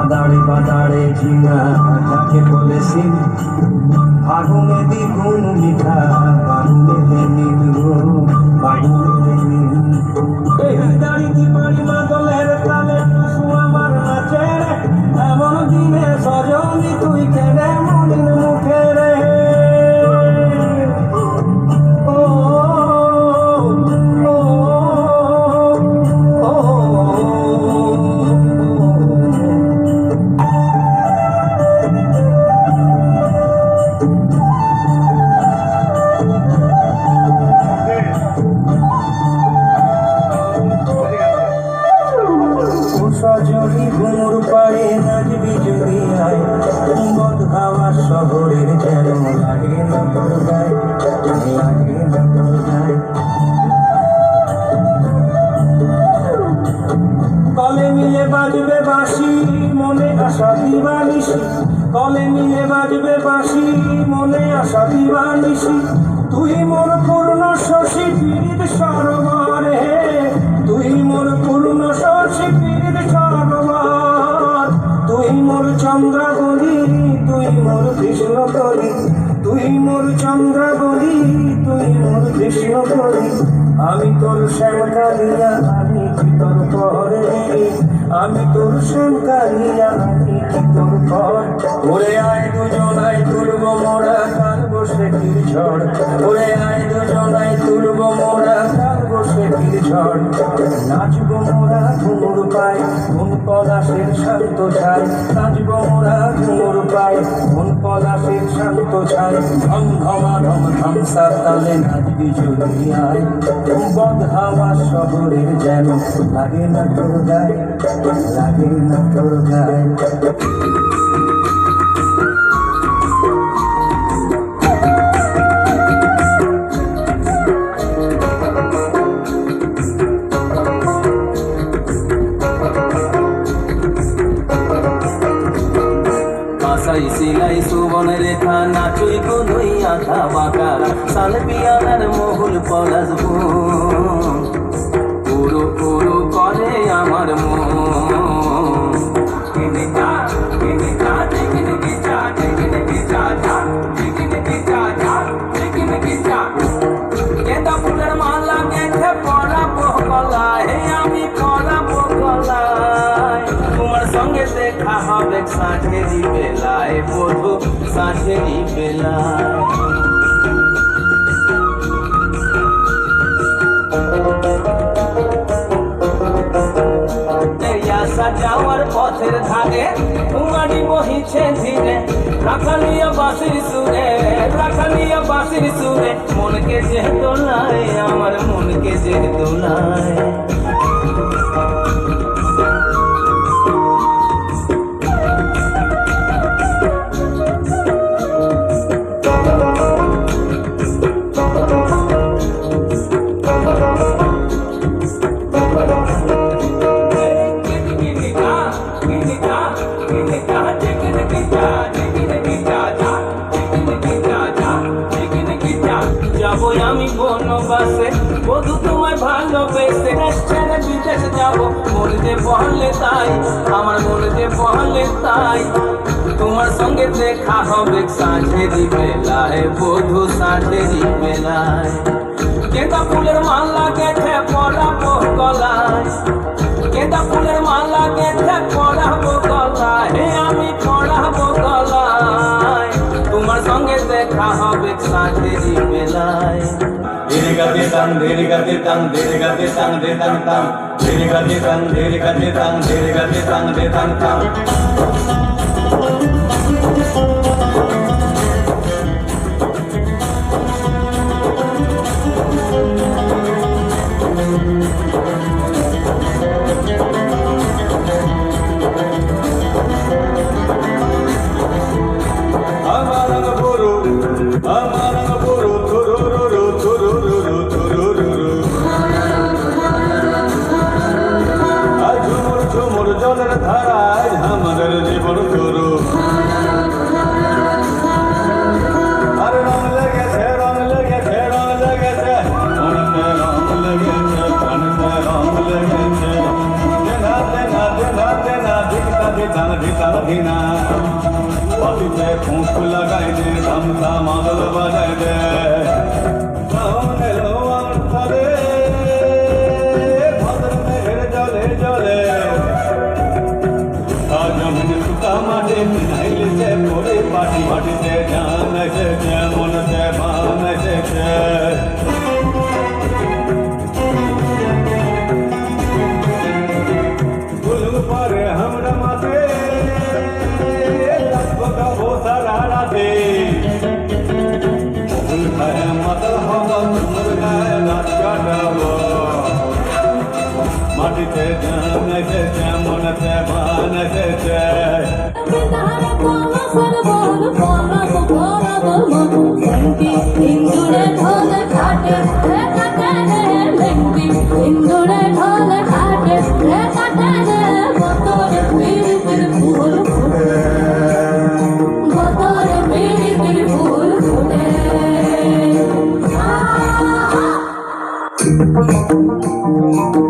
আদাড়ে বাদাড়ে ঝিঙা যাকে বলে সিং আগুনে দ্বিগুণ মিঠা বাড়ুলে নীল বাড়ুলে নীল এই দাড়ি কি বাজবে বাঁশি, মনে আশা দিবানিসি কলে মিলে বাজবে বাঁশি, মনে আশা দিবানিসি তুই মোর পূর্ণ শশী পীড়িত সরোবর। হে তুই মোর পূর্ণ শশী পীড়িত সরোবর। তুই মোর চন্দ্রাবলী, তুই মোর কৃষ্ণ করি তুই মোর চন্দ্রাবলী, তুই মোর কৃষ্ণ করি আমি তোর শ্যামকালিয়া, আমি কি তোর পরে আমি তোর শ্যামকালিয়া আমি কি পর ওরে আয় দুজনাই তুলব মোরা কাল বসে কি ঝড়? ওরে আয় দুজনাই তুলব মোরা কাল বসে কি ঝড়? নাচবো মোরা ঘুমুর পাই কোন পলাশের শান্ত ছাই নাচবো মোরা ঘুমুর পাই কোন পলাশের শান্ত ছাই ধম ধমা ধম ধম সাতালে নাচবি যদি আয় বদ হাওয়া শহরের যেন লাগে না তোর গায়ে, লাগে না তোর গায়ে। সিলাই সুবন রেখা, নাচুই গুনুই আধা বাঁকা সাল পিয়ালার মহুল পলাশ পুরো পুরো করে আমার মন মালা গেঁথে পরাবো গলায় আমি পরাবো গলায় তোমার সঙ্গে দেখা হবে সাঁঝেরি বেলায় বধু সাঁঝেরি বাসির সুরে রাখালিয়া বাসির সুরে মনকে যে দোলায় আমার মনকে যে দোলায়। বধু তোমায় ভালোবেসে ছেড়ে বিদেশ যাব। মন যে বহলে তাই, আমার মন যে বহলে তাই। তোমার সঙ্গে দেখা হবে সাঁঝেরি বেলায় বধু সাঁঝেরি বেলায় কেতা ফুলের মালা গেছে tang deri gati tang deri gati tang deri tang tang deri gati tang deri gati tang deri gati tang deri tang tang deri gati tang deri gati tang deri gati tang tang ফুঁক লাগাই দে ধামধা মাদল বাজাই দে। জলে জলে। আজ আমি সুতা মাঝে ঢোলে ঘাটে রে কাটে রে লেঙ্গি ইন্দুরে ঢোলে ঘাটে রে কাটে রে বতরে পীড়িতের ফুল ফুটে। বতরে পীড়িতের ফুল ফুটে। Thank you.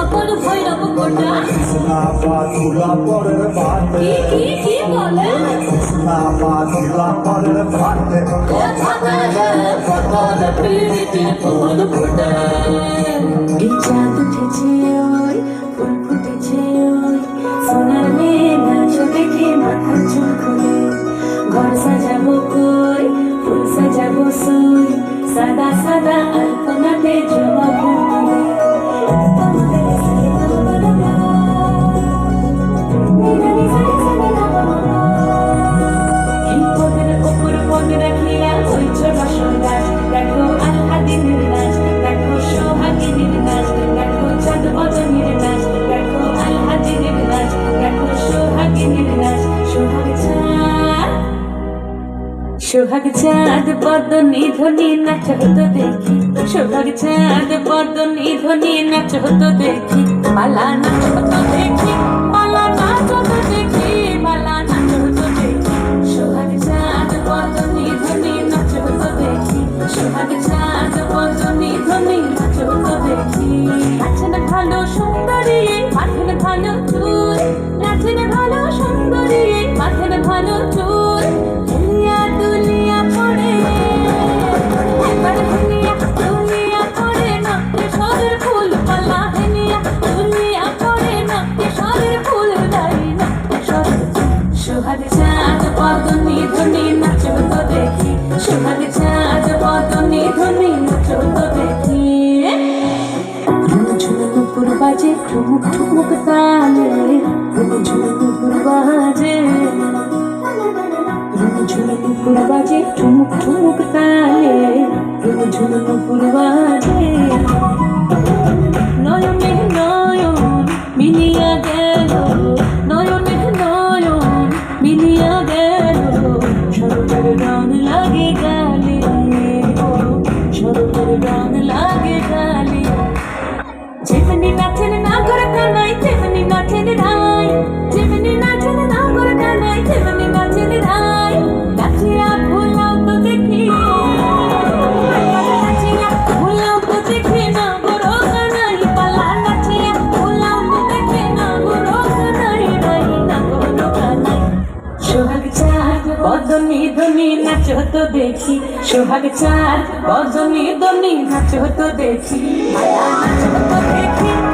সকল ভৈরব কোটা। কৃষ্ণা পাধুলা পরের ভাতে কি কি বলে? কৃষ্ণা পাধুলা পরের ভাতে কথা বলে সকল পীড়িতের ফুল ফুটে এই চাঁদ বদনি ধ্বনি নাচ হতো দেখি। শোভাগ চাঁদ বদনি ধ্বনি নাচ হতো দেখি। পালা নাচ হতো দেখি পালা নাচ হতো দেখি পালা নাচ হতো দেখি। শোভাগ চাঁদ বদনি ধ্বনি নাচ হতো দেখি। শোভাগ চাঁদ বদনি ধ্বনি সোনালি চাঁদ পত নিধুনি বদনি ধনি নাচ হতো দেখি, সোহাগ চার বদনি ধনি নাচ হতো দেখি। নাচ হতো দেখি।